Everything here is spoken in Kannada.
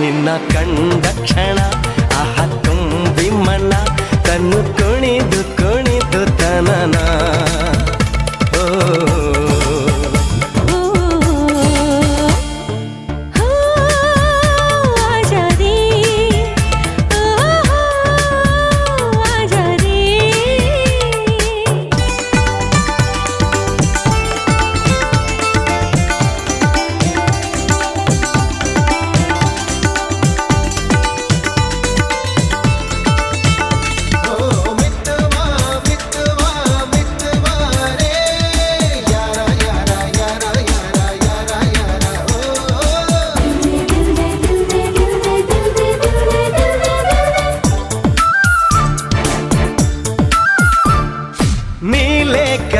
ನಿನ್ನ ಕಂಡ ಕ್ಷಣ ಆಹ ತುಂಬಿ ಮನ ಕಣ್ಣು ಕುಣಿದು ಕುಣಿದು ತನನ నీ లేక